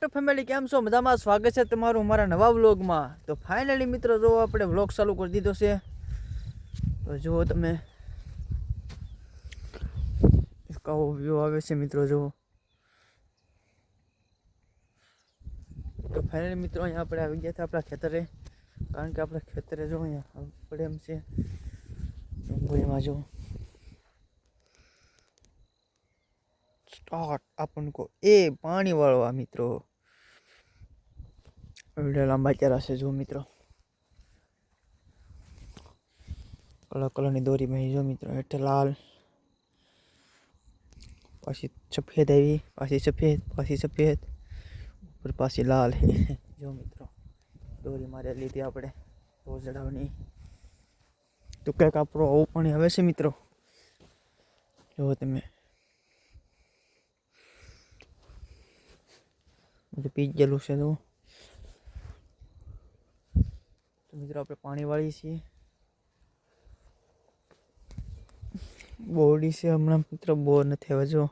Two family કેમ છો મજામાં સ્વાગત છે તમારું મારા નવા વ્લોગમાં તો ફાઇનલી મિત્રો જો આપણે વ્લોગ ચાલુ કરી દીધો છે તો જુઓ તમે કાવો વ્યૂ આવે છે મિત્રો જુઓ તો ફાઇનલી મિત્રો અહીંયા આપણે આવી ગયા હતા આપણા ખેતરે કારણ કે આપણા ખેતરે જો અહીંયા આપણે એમ છે ડુંગળીમાં જો સ્ટાર્ટ આપણને કો એ પાણી વાળવા મિત્રો એવડે લાંબા ચારા છે જો મિત્રો કલર કલરની દોરી માં જો મિત્રો હેઠે લાલ પાછી સફેદ આવી પાછી સફેદ પાછી સફેદ ઉપર પાછી લાલ જો મિત્રો દોરી મારે લીધી આપણે રોજડાઓની તો કંઈક આપણો આવું પાણી આવે છે મિત્રો જો તમે બધું પી જ ગયેલું છે તો તો મિત્રો આપણે પાણી વાળી છીએ બોડી છે હમણાં મિત્રો બોર નથી હવે જો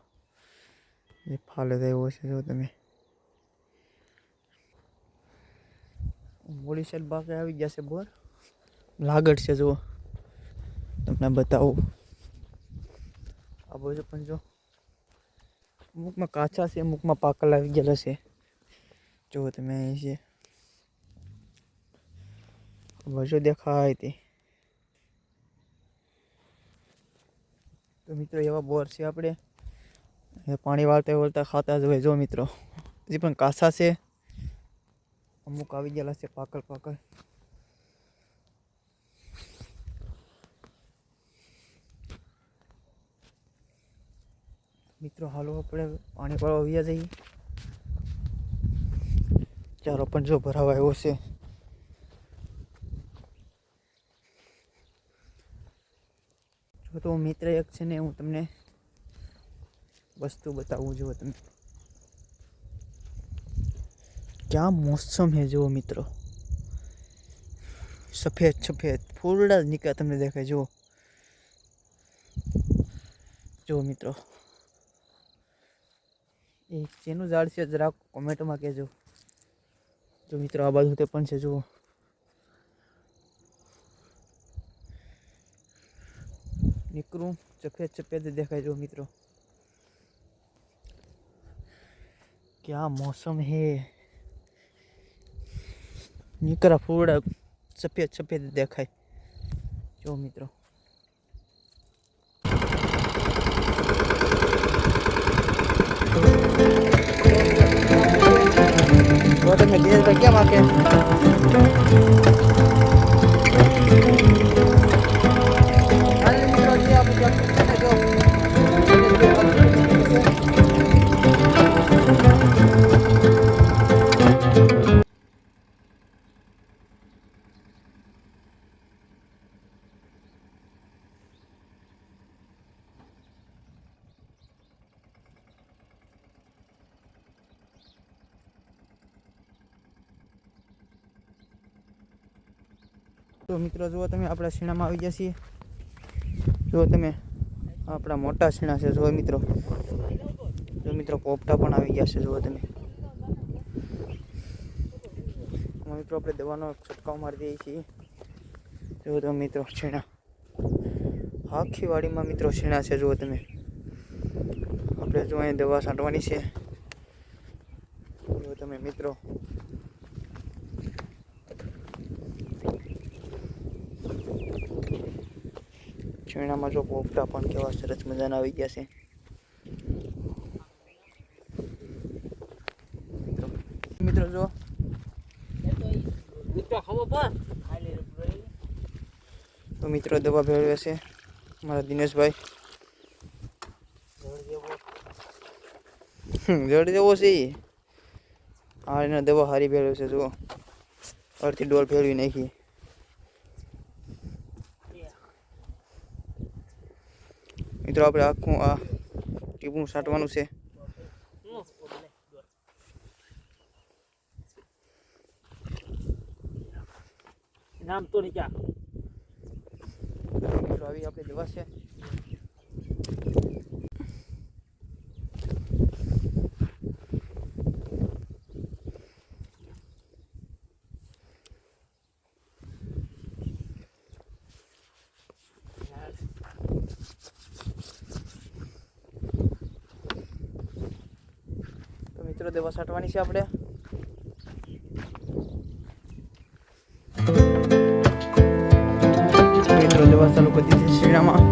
એ ફાલે થયો છે જો તમે બોડી સાઈડ બાકી આવી જશે બોર લાગડ છે જુઓ તમને બતાવું આ બાજુ પણ જો અમુકમાં કાચા છે અમુકમાં પાકલ આવી ગયેલા છે જુઓ તમે અહીં છે બાજુ દેખાય તે. તો મિત્રો, એવા બોર છે આપણે. પાણી વાળતા વાળતા ખાતા જ હોય જો મિત્રો. હજી પણ કાસા છે. અમુક આવી ગયેલા છે પાકળ પાકળ. મિત્રો, હાલો આપણે પાણી પાડવા વ્યા જઈએ. ચારો પણ જો ભરાવા આવ્યો છે. જો તો મિત્ર એક છે ને હું તમને વસ્તુ બતાવું જુઓ તમે. ક્યાં મોસમ હે જુઓ મિત્રો? સફેદ સફેદ. ફૂલડા નીકળ્યા તમને દેખાય, જુઓ. જુઓ મિત્રો. એ જેનું ઝાડ છે, જરાક કોમેન્ટમાં કહેજો. જો મિત્રો આ બાજુ તે પણ છે, જુઓ. નીકળું સફેદ સફેદ દેખાય જો મિત્રો क्या मौसम है નીકળા ફૂલડા સફેદ સફેદ દેખાય જો મિત્રો તો તમે દિનેશભાઈ કેમ આકે તો મિત્રો, જુઓ તમે આપણા શીણામાં આવી ગયા છીએ. જુઓ તમે, આપણા મોટા શીણા છે, જુઓ મિત્રો. જો મિત્રો, પોપટા પણ આવી ગયા છે, જુઓ તમે. મિત્રો, આપણે દવાનો છંટકાવ મારી દઈએ છીએ. જુઓ તમે મિત્રો, શીણા. આખી વાડીમાં મિત્રો શીણા છે, જુઓ તમે. આપણે જો અહીં દવા છાંટવાની છે. જુઓ તમે મિત્રો. છીણામાં જો પોપટા પણ કેવા સરસ મજાના આવી ગયા છે. મિત્રો જો. તો મિત્રો દવા ભેળવે છે મારા દિનેશભાઈ. જડ જેવો છે. આ એના દવા સારી ભેળવે છે, જુઓ. અડધી ડોલ ફેરવી નાખી. મિત્રો આપણે આખું આ ટીપું છાંટવાનું છે. નામ તો નહીં ક્યાં? આવી આપણે જવા છે. મિત્રો દવા છાંટવાની છે આપણે. મિત્રો, દેવા ચાલુ કરી દીધી શ્રીરામાં.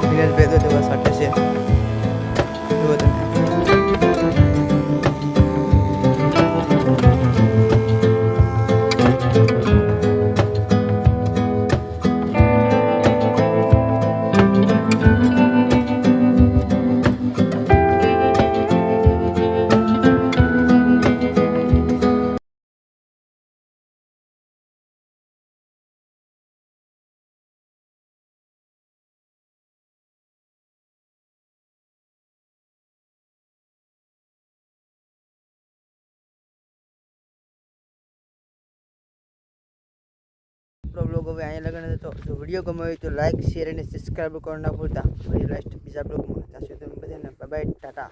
ધીરજભાઈ તો સાટે છે. બ્લોગ હવે અહીંયા લગન હતો જો વીડિયો ગમ્યો હોય તો લાઇક શેર અને સબસ્ક્રાઈબ કરવા ના ભૂલતા. ફરી લાસ્ટ બીજા બ્લોગમાં ત્યાં સુધી બધાને બાય ટાટા.